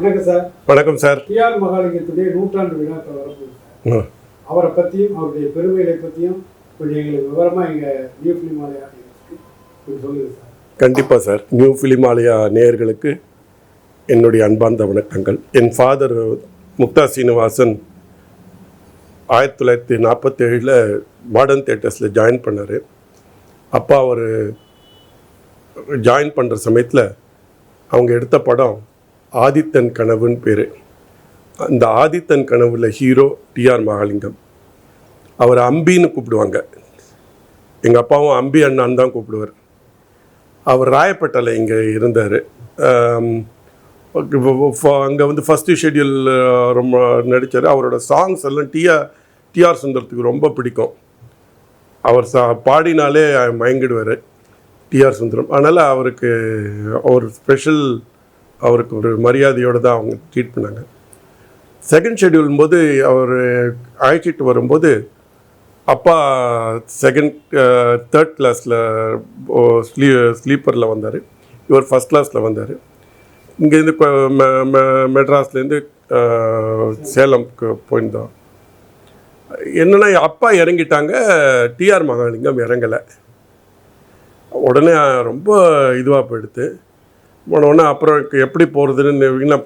வணக்கம் சார். வணக்கம் sir. TR மகாலிங்கத்துடைய நூற்றாண்டு விழாக்கள் வரப்போகுது. அவரை பற்றியும் அவருடைய பெருமைகளை பற்றியும் கொஞ்சம் எங்களுக்கு விவரமாக எங்கள் நியூ ஃபிலிம் கொஞ்சம் சொல்லுங்கள் சார். கண்டிப்பாக சார். நியூ ஃபிலிமாலயா நேயர்களுக்கு என்னுடைய அன்பார்ந்த வணக்கங்கள். என் ஃபாதர் முக்தா சீனிவாசன் ஆயிரத்தி தொள்ளாயிரத்தி நாற்பத்தேழில் மாடர்ன் தேட்டர்ஸில் ஜாயின் பண்ணார். அப்பா அவர் ஜாயின் பண்ணுற சமயத்தில் அவங்க எடுத்த படம் ஆதித்தன் கனவுன்னு பேர். அந்த ஆதித்தன் கனவுல ஹீரோ டிஆர் மகாலிங்கம். அவர் அம்பின்னு கூப்பிடுவாங்க. எங்கள் அப்பாவும் அம்பி அண்ணான்னு தான் கூப்பிடுவார். அவர் ராயப்பேட்டையில் இங்கே இருந்தார். அங்கே வந்து ஃபஸ்ட்டு ஷெட்யூல் ரொம்ப நடித்தார் அவரோட சாங்ஸ் எல்லாம் டிஆர் டிஆர் சுந்தரத்துக்கு ரொம்ப பிடிக்கும். அவர் சா பாடினாலே மயங்கிடுவார் டிஆர் சுந்தரம். அதனால் அவருக்கு ஒரு ஸ்பெஷல் அவருக்கு ஒரு மரியாதையோடு தான் அவங்க ட்ரீட் பண்ணாங்க. செகண்ட் ஷெடியூல் போது அவர் அழைச்சிட்டு வரும்போது அப்பா செகண்ட் தேர்ட் கிளாஸில் ஸ்லீ ஸ்லீப்பரில் வந்தார். இவர் ஃபஸ்ட் கிளாஸில் வந்தார். இங்கேருந்து மெட்ராஸ்லேருந்து சேலம்க்கு போயிருந்தோம். என்னென்னா அப்பா இறங்கிட்டாங்க டிஆர் மகாலிங்கம் இறங்கலை. உடனே ரொம்ப இதுவாக போயிடுது போனோடனே அப்புறம் எப்படி போகிறதுன்னு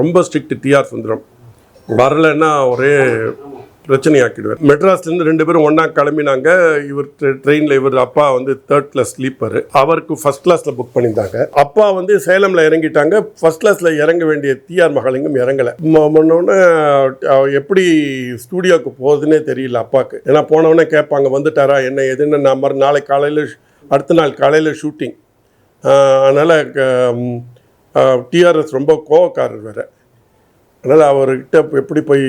ரொம்ப ஸ்ட்ரிக்ட் டிஆர் சுந்தரம் வரலைன்னா ஒரே பிரச்சனையாக்கிடுவேன். மெட்ராஸ்லேருந்து ரெண்டு பேரும் ஒன்றா கிளம்பினாங்க. இவர் ட்ரெயினில் இவர் அப்பா வந்து தேர்ட் கிளாஸ் ஸ்லீப்பர் அவருக்கு ஃபர்ஸ்ட் கிளாஸில் புக் பண்ணியிருந்தாங்க. அப்பா வந்து சேலமில் இறங்கிட்டாங்க. ஃபர்ஸ்ட் கிளாஸில் இறங்க வேண்டிய டிஆர் மகாலிங்கம் இறங்கலை. முன்னொன்னே எப்படி ஸ்டூடியோவுக்கு போகுதுன்னே தெரியல அப்பாவுக்கு ஏன்னா போனவொடனே கேட்பாங்க வந்துட்டாரா? என்ன எதுன்னு? நான் மறு நாளை காலையில் அடுத்த நாள் காலையில் ஷூட்டிங் அதனால் டிஆர்எஸ் ரொம்ப கோவக்காரர் வேறு. அதனால் அவர்கிட்ட எப்படி போய்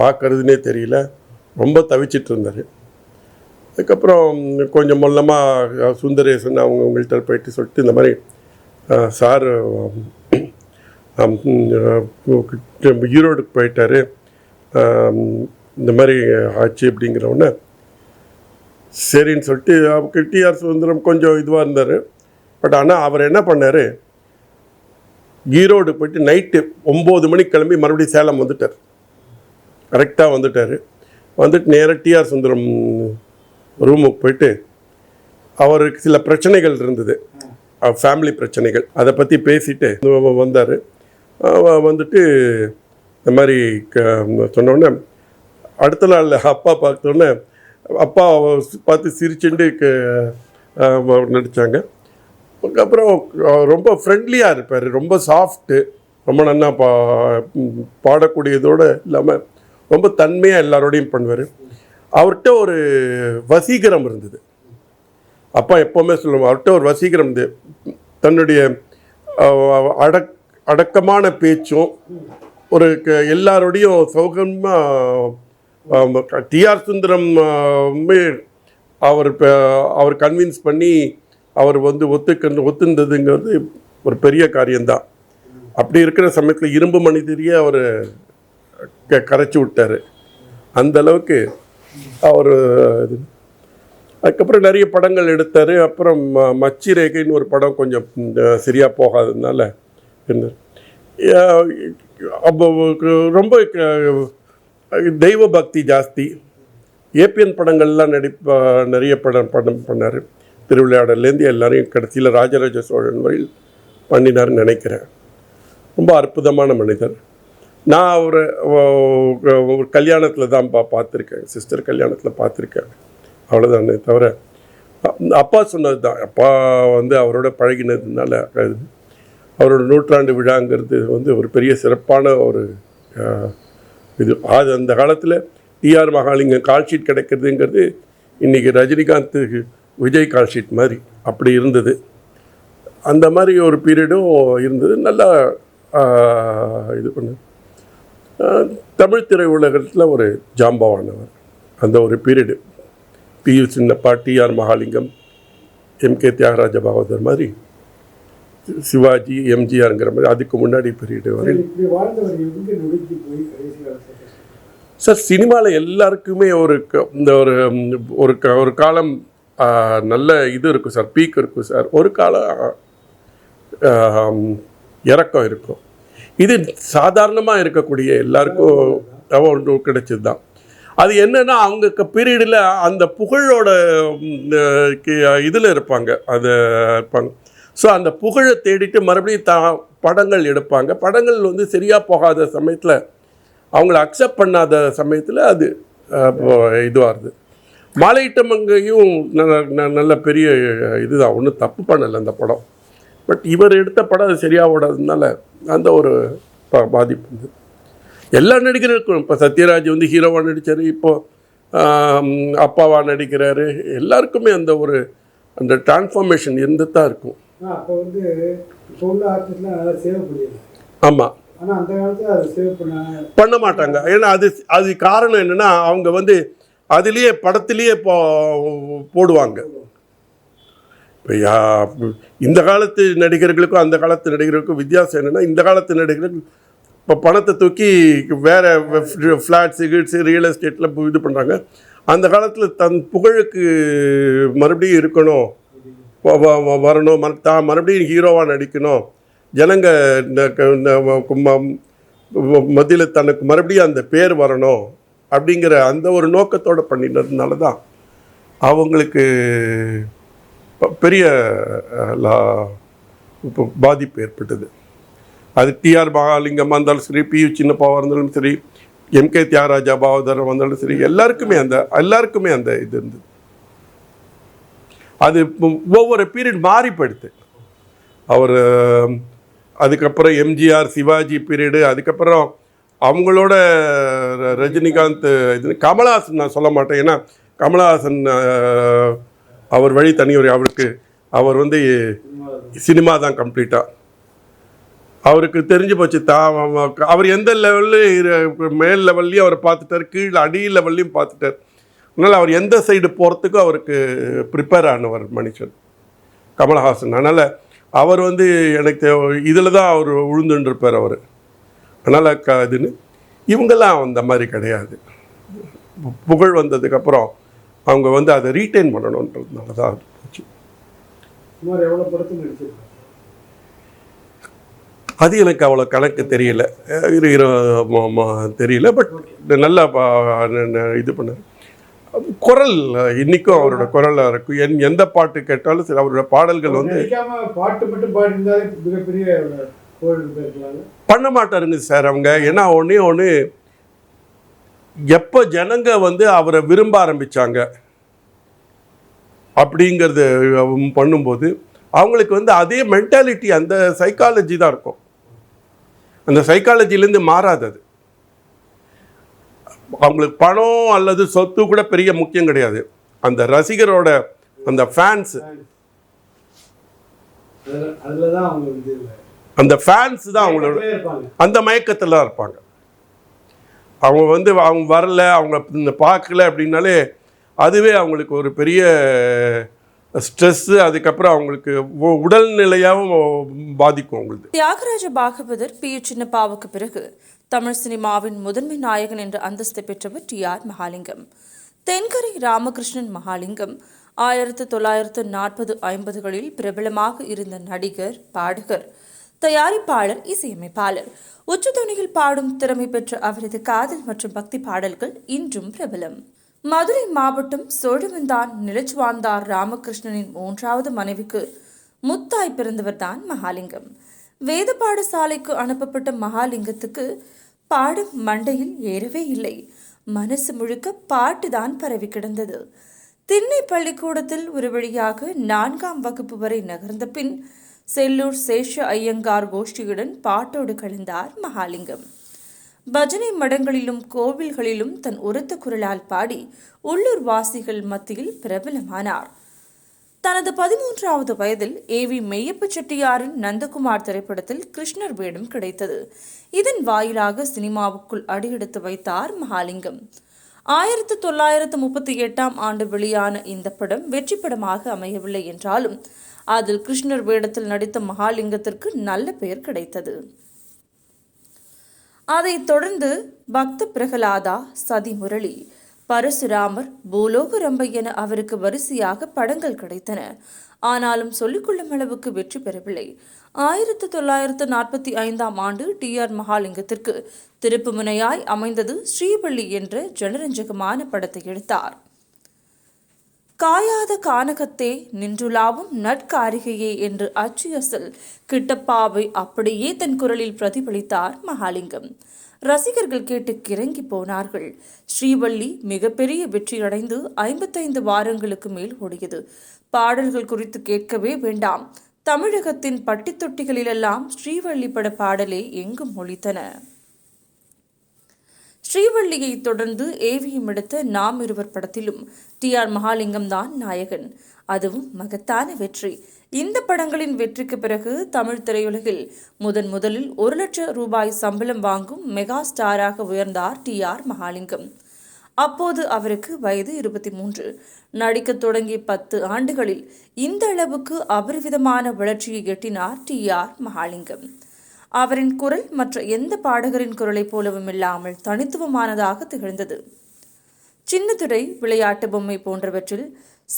பார்க்கறதுனே தெரியல. ரொம்ப தவிச்சிட்டு இருந்தார். அதுக்கப்புறம் கொஞ்சம் மொல்லமாக சுந்தரேசன் அவங்க போயிட்டு சொல்லிட்டு இந்த மாதிரி சார் ஈரோடுக்கு போயிட்டாரு. இந்த மாதிரி ஆச்சு அப்படிங்கிறவுடனே சரின்னு சொல்லிட்டு அவருக்கு டிஆர் சுதந்திரம் கொஞ்சம் இதுவாக இருந்தார். பட் ஆனால் அவர் என்ன பண்ணார்? ஈரோடு போயிட்டு நைட்டு ஒம்பது மணிக்கு கிளம்பி மறுபடியும் சேலம் வந்துட்டார். கரெக்டாக வந்துட்டார். வந்துட்டு நேராக டிஆர் சுந்தரம் ரூமுக்கு போயிட்டு அவருக்கு சில பிரச்சனைகள் இருந்தது. ஃபேமிலி பிரச்சனைகள். அதை பற்றி பேசிட்டு வந்தார். வந்துட்டு இந்த மாதிரி க- சொன்னோடனே அடுத்த நாள் அப்பா பார்த்தோன்னே அப்பா பார்த்து சிரிச்சுண்டு நடித்தாங்க அதுக்கப்புறம் ரொம்ப ஃப்ரெண்ட்லியாக இருப்பார். ரொம்ப சாஃப்ட்டு ரொம்ப நல்லா பா பாடக்கூடியதோடு இல்லாமல் ரொம்ப தன்மையாக எல்லாரோடையும் பண்ணுவார். அவர்கிட்ட ஒரு வசீகரம் இருந்தது. அப்பா எப்போவுமே சொல்லுவோம் அவர்கிட்ட ஒரு வசீகரம் இருந்தது. தன்னுடைய அடக் அடக்கமான பேச்சும் ஒரு க- எல்லாரோடையும் சௌகமாக டிஆர் சுந்தரம் அவர் அவர் கன்வின்ஸ் பண்ணி அவர் வந்து ஒத்துக்க ஒத்துந்ததுங்கிறது ஒரு பெரிய காரியம்தான். அப்படி இருக்கிற சமயத்தில் இரும்பு மனிதரையே அவர் க கரைச்சி விட்டார். அந்த அளவுக்கு அவர் இது. அதுக்கப்புறம் நிறைய படங்கள் எடுத்தார். அப்புறம் ம- மச்சி ரேகைன்னு ஒரு படம் கொஞ்சம் சரியாக போகாததுனால என்ன அப்போ ரொம்ப க- தெய்வ பக்தி ஜாஸ்தி ஏபிஎன் படங்கள்லாம் நடிப்ப நிறைய படம் படம் பண்ணார். திருவிளையாடல்லேருந்து எல்லாரையும் கடைசியில் ராஜராஜ சோழன் வரையில் பண்ணினார்னு நினைக்கிறேன். ரொம்ப அற்புதமான மனிதர். நான் அவரை ஒரு கல்யாணத்தில் தான் பா பார்த்துருக்கேன். சிஸ்டர் கல்யாணத்தில் பார்த்துருக்கேன். அவ்வளோதானே தவிர அப்பா சொன்னது தான். அப்பா வந்து அவரோட பழகினதுனால அவரோட நூற்றாண்டு விழாங்கிறது வந்து ஒரு பெரிய சிறப்பான ஒரு இது. அது அந்த காலத்தில் டிஆர் மகாலிங்கம் கால்ஷீட் கிடைக்கிறதுங்கிறது இன்றைக்கி ரஜினிகாந்த் விஜய் கால் ஷீட் மாதிரி அப்படி இருந்தது. அந்த மாதிரி ஒரு பீரியடும் இருந்தது. நல்லா இது பண்ணு. தமிழ் திரையுலகத்தில் ஒரு ஜாம்பவானவர். அந்த ஒரு period PU Chinnappa TR Mahalingam MK Thyagaraja Bhagavathar மாதிரி சிவாஜி எம்ஜிஆருங்கிற மாதிரி அதுக்கு முன்னாடி பீரியடு வரை. சரி, சினிமாவில் எல்லாருக்குமே ஒரு க- இந்த ஒரு ஒரு க- ஒரு காலம் நல்ல இது இருக்கும் சார் பீக் இருக்கும் சார். ஒரு காலம் இறக்கம் இருக்கும். இது சாதாரணமாக இருக்கக்கூடிய எல்லாருக்கும் ஒன்று கிடைச்சது தான் அது என்னென்னா அவங்க பீரியடில் அந்த புகழோட இதில் இருப்பாங்க. அது இருப்பாங்க. ஸோ அந்த புகழை தேடிட்டு மறுபடியும் தா படங்கள் எடுப்பாங்க. படங்கள் வந்து சரியாக போகாத சமயத்தில் அவங்கள அக்செப்ட் பண்ணாத சமயத்தில் அது இதுவாகுது மாலையிட்டமங்கையும் நல்ல ந- நல்ல பெரிய இதுதான். ஒன்றும் தப்பு பண்ணலை அந்த படம். பட் இவர் எடுத்த படம் அது சரியாக ஓடாததுனால அந்த ஒரு பா- பாதிப்பு வந்து எல்லா நடிகர்களுக்கும் இப்போ சத்யராஜ் வந்து ஹீரோவாக நடித்தார் இப்போ ஆம், அப்பாவா நடிக்கிறாரு எல்லாருக்குமே அந்த ஒரு அந்த டிரான்ஸ்ஃபார்மேஷன் இருந்து தான் இருக்கும் நல்லா ஆமாம் பண்ண மாட்டாங்க. ஏன்னா அது அது காரணம் என்னன்னா அவங்க வந்து அதுலேயே படத்துலேயே போ போடுவாங்க. இப்போ யா- இந்த காலத்து நடிகர்களுக்கும் அந்த காலத்து நடிகர்களுக்கும் வித்தியாசம் என்னென்னா இந்த காலத்து நடிகர்கள் இப்போ பணத்தை தூக்கி வேற ஃப்ளாட்ஸு கீட்ஸு ரியல் எஸ்டேட்டில் இது பண்ணுறாங்க அந்த காலத்தில் தன் புகழுக்கு மறுபடியும் இருக்கணும். வரணும். மறு- தான் மறுபடியும் ஹீரோவாக நடிக்கணும். ஜனங்க இந்த இந்த மத்தியில் தனக்கு மறுபடியும் அந்த பேர் வரணும். அப்படிங்கிற அந்த ஒரு நோக்கத்தோடு பண்ணினதுனால தான் அவங்களுக்கு பெரிய லா- இப்போ பாதிப்பு ஏற்பட்டது. அது டிஆர் மகாலிங்கமாக இருந்தாலும் சரி பி யு சின்னப்பாவாக இருந்தாலும் சரி எம்கே தியாகராஜா பாவதரம் வந்தாலும் சரி எல்லாருக்குமே அந்த எல்லாருக்குமே அந்த இது இருந்தது. அது ஒவ்வொரு பீரியட் மாறி போயிடுது அவர் அதுக்கப்புறம் எம்ஜிஆர் சிவாஜி பீரியடு அதுக்கப்புறம் அவங்களோட ரஜினிகாந்த் இது கமலஹாசன் நான் சொல்ல மாட்டேன். ஏன்னா கமலஹாசன் அவர் வழி தனியவர் அவருக்கு அவர் வந்து சினிமா தான் கம்ப்ளீட்டாக அவருக்கு தெரிஞ்சு போச்சு. தா அவர் எந்த லெவலில் மேல் லெவல்லையும் அவர் பார்த்துட்டார். கீழே அடி லெவல்லையும் பார்த்துட்டார். அதனால் அவர் எந்த சைடு போகிறதுக்கும் அவருக்கு ப்ரிப்பேர் ஆனவர் மனுஷன் கமலஹாசன். அதனால் அவர் வந்து எனக்கு இதில் தான் அவர் உழுந்துருப்பார் அவர். அதனால் க இதுன்னு இவங்கெல்லாம் அந்த மாதிரி கிடையாது. புகழ் வந்ததுக்கப்புறம் அவங்க வந்து அதை ரீட்டைன் பண்ணணுன்றதுனால தான் அது போச்சு. அது எனக்கு அவ்வளோ கணக்கு தெரியல. இரு தெரியல. பட் நல்லா இது பண்ணார். குரல் இன்னைக்கும் அவரோட குரலாக இருக்கும் என் எந்த பாட்டு கேட்டாலும் சரி அவரோட பாடல்கள் வந்து பாட்டு மட்டும் பாடியிருந்தாலே மிகப்பெரிய பண்ண மாட்டாருங்க சார் அவங்க. ஏன்னா ஒன்றே ஒன்று எப்போ ஜனங்க வந்து அவரை விரும்ப ஆரம்பிச்சாங்க அப்படிங்கிறது பண்ணும்போது அவங்களுக்கு வந்து அதே மென்டாலிட்டி அந்த சைக்காலஜி தான் இருக்கும். அந்த சைக்காலஜிலேருந்து மாறாது அது. அவங்களுக்கு பணம் அல்லது சொத்து கூட பெரிய முக்கியம் கிடையாது. அந்த ரசிகரோட அந்த ஃபேன்ஸ் அதில் தான் அவங்க அந்த ஃபேன்ஸ் தான் அவங்களோட அந்த மயக்கத்தில் தான் இருப்பாங்க. அவங்க வந்து அவங்க வரல அவங்க பார்க்கல அப்படின்னாலே அதுவே அவங்களுக்கு ஒரு பெரிய ஸ்ட்ரெஸ்ஸு அதுக்கப்புறம் அவங்களுக்கு உடல்நிலையாகவும் பாதிக்கும் அவங்களுக்கு. தியாகராஜ பாகவதர் பி. யு சின்னப்பாவுக்கு பிறகு தமிழ் சினிமாவின் முதன்மை நாயகன் என்ற அந்தஸ்து பெற்றவர் டி. ஆர். மகாலிங்கம். தென்கரை ராமகிருஷ்ணன் மகாலிங்கம் ஆயிரத்து தொள்ளாயிரத்து நாற்பது ஐம்பதுகளில் பிரபலமாக இருந்த நடிகர் பாடகர் தயாரிப்பாளர் இசையமைப்பாளர். உச்சதுணியில் பாடும் திறமை பெற்ற அவரது காதல் மற்றும் பக்தி பாடல்கள் இன்றும் பிரபலம். மதுரை மாவட்டம் சோழவந்தான் நிலச்சுவாந்தார் ராமகிருஷ்ணனின் மூன்றாவது மனைவிக்கு முத்தாய் பிறந்தவர்தான் மகாலிங்கம். வேத பாடசாலைக்கு அனுப்பப்பட்ட மகாலிங்கத்துக்கு பாடும் மண்டையில் ஏறவே இல்லை. மனசு முழுக்க பாட்டுதான் பரவி கிடந்தது. திண்ணை பள்ளிக்கூடத்தில் ஒரு வழியாக நான்காம் வகுப்பு வரை நகர்ந்த பின் செல்லூர் சேஷ ஐயங்கார் கோஷ்டியுடன் பாட்டோடு கலந்தார் மகாலிங்கம். பஜனை மடங்களிலும் கோவில்களிலும் தன் உரத்த குரலால் பாடி உள்ளூர் வாசிகள் மத்தியில் பிரபலமானார். தனது பதிமூன்றாவது வயதில் ஏ வி மெய்யப்ப செட்டியாரின் நந்தகுமார் திரைப்படத்தில் கிருஷ்ணர் வேடம் கிடைத்தது. இதன் வாயிலாக சினிமாவுக்குள் அடியெடுத்து வைத்தார் மகாலிங்கம். ஆயிரத்தி தொள்ளாயிரத்து முப்பத்தி எட்டாம் ஆண்டு வெளியான இந்த படம் வெற்றி படமாக அமையவில்லை என்றாலும் அதில் கிருஷ்ணர் வேடத்தில் நடித்த மகாலிங்கத்திற்கு நல்ல பெயர் கிடைத்தது. அதைத் தொடர்ந்து பக்த பிரகலாதா சதி முரளி பரசுராமர் பூலோக ரம்பை என அவருக்கு வரிசையாக படங்கள் கிடைத்தன. ஆனாலும் சொல்லிக்கொள்ளும் அளவுக்கு வெற்றி பெறவில்லை. ஆயிரத்து தொள்ளாயிரத்து நாற்பத்தி ஐந்தாம் ஆண்டு டி ஆர் மகாலிங்கத்திற்கு திருப்புமுனையாய் அமைந்தது ஸ்ரீவள்ளி என்ற ஜனரஞ்சகமான படத்தை எடுத்தார். காயாத கானகத்தே நின்றுலாவும் நட்காரிகையே என்று அச்சு அசல் கிட்டப்பாவை அப்படியே தன் குரலில் பிரதிபலித்தார் மகாலிங்கம். ரசிகர்கள் கேட்டு கிறங்கி போனார்கள். ஸ்ரீவள்ளி மிகப்பெரிய வெற்றியடைந்து ஐம்பத்தைந்து வாரங்களுக்கு மேல் ஓடியது. பாடல்கள் குறித்து கேட்கவே வேண்டாம். தமிழகத்தின் பட்டித்தொட்டிகளிலெல்லாம் ஸ்ரீவள்ளி பட பாடலே எங்கும் ஒழித்தன ஸ்ரீவள்ளியை தொடர்ந்து ஏவியும் எடுத்த நாம் இருவர் படத்திலும் டி ஆர் மகாலிங்கம் தான் நாயகன். அதுவும் மகத்தான வெற்றி. இந்த படங்களின் வெற்றிக்கு பிறகு தமிழ் திரையுலகில் முதன் முதலில் ஒரு லட்சம் ரூபாய் சம்பளம் வாங்கும் மெகா ஸ்டாராக உயர்ந்தார் டி ஆர் மகாலிங்கம். அப்போது அவருக்கு வயது இருபத்தி மூன்று நடிக்கத் தொடங்கிய பத்து ஆண்டுகளில் இந்த அளவுக்கு அபரிவிதமான வளர்ச்சியை எட்டினார் டி ஆர் மகாலிங்கம். அவரின் குரல் மற்ற எந்த பாடகரின் குரலைப் போலவும் இல்லாமல் தனித்துவமானதாக திகழ்ந்தது. சின்னதுரை விளையாட்டு பொம்மை போன்றவற்றில்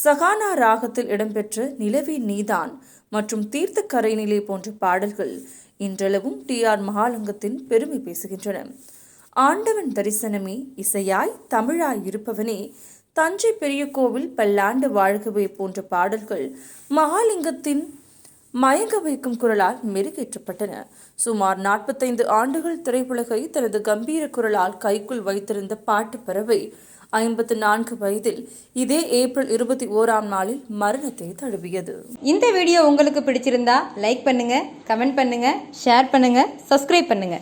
சகானா ராகத்தில் இடம்பெற்ற நிலவி நீதான் மற்றும் தீர்த்த கரைநிலை போன்ற பாடல்கள் இன்றளவும் டி ஆர் மகாலிங்கத்தின் பெருமை பேசுகின்றன. ஆண்டவன் தரிசனமே இசையாய் தமிழாய் இருப்பவனே தஞ்சை பெரிய கோவில் பல்லாண்டு வாழ்கவே போன்ற பாடல்கள் மகாலிங்கத்தின் மயங்க வைக்கும் குரலால் மெருகேற்றப்பட்டன. சுமார் நாற்பத்தைந்து ஆண்டுகள் திரையுலகை தனது கம்பீர குரலால் கைக்குள் வைத்திருந்த பாட்டு பறவை ஐம்பத்து நான்கு வயதில் இதே ஏப்ரல் இருபத்தி ஓராம் நாளில் மரணத்தை தழுவியது. இந்த வீடியோ உங்களுக்கு பிடிச்சிருந்தா லைக் பண்ணுங்க கமெண்ட் பண்ணுங்க ஷேர் பண்ணுங்க சப்ஸ்கிரைப் பண்ணுங்க.